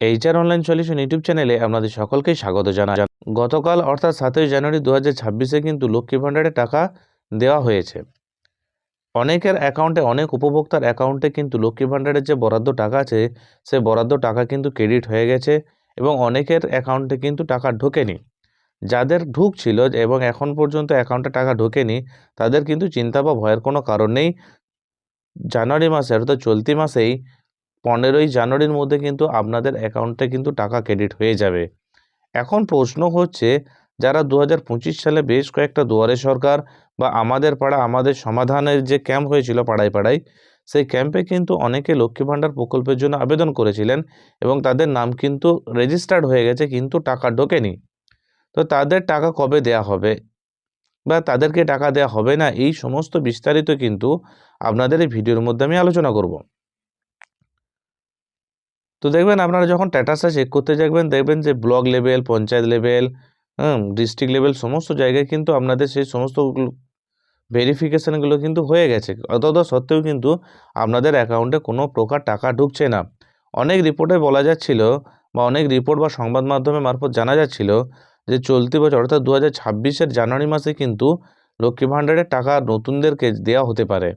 HR online solution YouTube চ্যানেলে আপনাদের সকলকেই স্বাগত জানাই। গতকাল, অর্থাৎ সাতই জানুয়ারি দু হাজার ছাব্বিশে কিন্তু লক্ষ্মী ভাণ্ডারে টাকা দেওয়া হয়েছে। অনেকের অ্যাকাউন্টে, অনেক উপভোক্তার অ্যাকাউন্টে কিন্তু লক্ষ্মী ভাণ্ডারের যে বরাদ্দ টাকা আছে, সে বরাদ্দ টাকা কিন্তু ক্রেডিট হয়ে গেছে এবং অনেকের অ্যাকাউন্টে কিন্তু টাকা ঢোকেনি। যাদের ঢুকছিল এবং এখন পর্যন্ত অ্যাকাউন্টে টাকা ঢোকেনি, তাদের কিন্তু চিন্তা বা ভয়ের কোনো কারণ নেই। জানুয়ারি মাসে অর্থাৎ চলতি মাসেই পনেরোই জানুয়ারির মধ্যে কিন্তু আপনাদের অ্যাকাউন্টে কিন্তু টাকা ক্রেডিট হয়ে যাবে। এখন প্রশ্ন হচ্ছে, যারা দু হাজার পঁচিশ সালে বেশ কয়েকটা দুয়ারে সরকার বা আমাদের পাড়া, আমাদের সমাধানের যে ক্যাম্প হয়েছিল পাড়ায় পাড়ায়, সেই ক্যাম্পে কিন্তু অনেকে লক্ষ্মী ভাণ্ডার প্রকল্পের জন্য আবেদন করেছিলেন এবং তাদের নাম কিন্তু রেজিস্টার্ড হয়ে গেছে কিন্তু টাকা ঢোকেনি। তো তাদের টাকা কবে দেয়া হবে বা তাদেরকে টাকা দেওয়া হবে না, এই সমস্ত বিস্তারিত কিন্তু আপনাদের এই ভিডিওর মধ্যে আমি আলোচনা করব। তো দেখবেন আপনারা যখন স্ট্যাটাসটা চেক করতে যাবেন, দেখবেন যে block level panchayat level district level সমস্ত জায়গায় কিন্তু আপনাদের সেই সমস্ত ভেরিফিকেশানগুলো কিন্তু হয়ে গেছে। অতদ সত্ত্বেও কিন্তু আপনাদের অ্যাকাউন্টে কোনো প্রকার টাকা ঢুকছে না। অনেক রিপোর্টে বলা যাচ্ছিল বা অনেক রিপোর্ট বা সংবাদ মাধ্যমে মারফত জানা যাচ্ছিল যে চলতি বছর অর্থাৎ দু হাজার জানুয়ারি মাসে কিন্তু লক্ষ্মী ভাণ্ডারের টাকা নতুনদেরকে দেওয়া হতে পারে।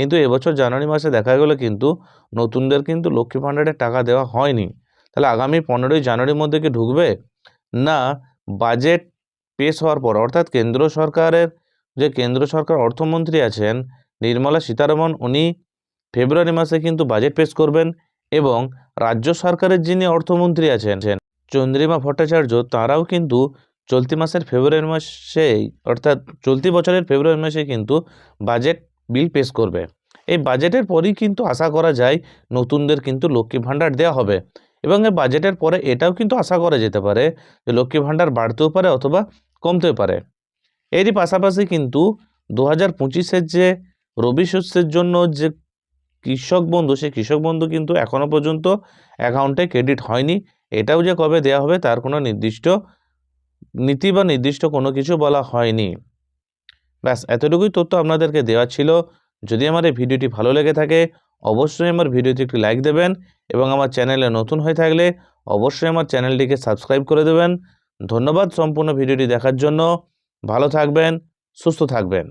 কিন্তু এবছর জানুয়ারি মাসে দেখা গেলো কিন্তু নতুনদের কিন্তু লক্ষ্মী ভাণ্ডারের টাকা দেওয়া হয়নি। তাহলে আগামী পনেরোই জানুয়ারির মধ্যে কি ঢুকবে? না বাজেট পেশ হওয়ার পর, অর্থাৎ কেন্দ্র সরকারের যে কেন্দ্র সরকার অর্থমন্ত্রী আছেন নির্মলা সীতারমন, উনি ফেব্রুয়ারি মাসে কিন্তু বাজেট পেশ করবেন এবং রাজ্য সরকারের যিনি অর্থমন্ত্রী আছেন, চন্দ্রিমা ভট্টাচার্য, তারাও কিন্তু চলতি মাসের ফেব্রুয়ারি মাসেই, অর্থাৎ চলতি বছরের ফেব্রুয়ারি মাসে কিন্তু বাজেট বিল পেশ করবে। এই বাজেটের পরেই কিন্তু আশা করা যায় নতুনদের কিন্তু লক্ষ্মী ভাণ্ডার দেওয়া হবে এবং এই বাজেটের পরে এটাও কিন্তু আশা করা যেতে পারে যে লক্ষ্মী ভাণ্ডার বাড়তেও পারে অথবা কমতেও পারে। এরই পাশাপাশি কিন্তু দু হাজার পঁচিশের যে রবি শস্যের জন্য যে কৃষক বন্ধু, সেই কৃষক বন্ধু কিন্তু এখনও পর্যন্ত অ্যাকাউন্টে ক্রেডিট হয়নি। এটাও যে কবে দেওয়া হবে তার কোনো নির্দিষ্ট নীতি বা নির্দিষ্ট কোনো কিছু বলা হয়নি। ব্যাস, এতটুকুই তথ্য আপনাদেরকে দেওয়া ছিল। যদি আমার এই ভিডিওটি ভালো লেগে থাকে, অবশ্যই আমার ভিডিওটি একটি লাইক দেবেন এবং আমার চ্যানেলে নতুন হয়ে থাকলে অবশ্যই আমার চ্যানেলটিকে সাবস্ক্রাইব করে দেবেন। ধন্যবাদ সম্পূর্ণ ভিডিওটি দেখার জন্য। ভালো থাকবেন, সুস্থ থাকবেন।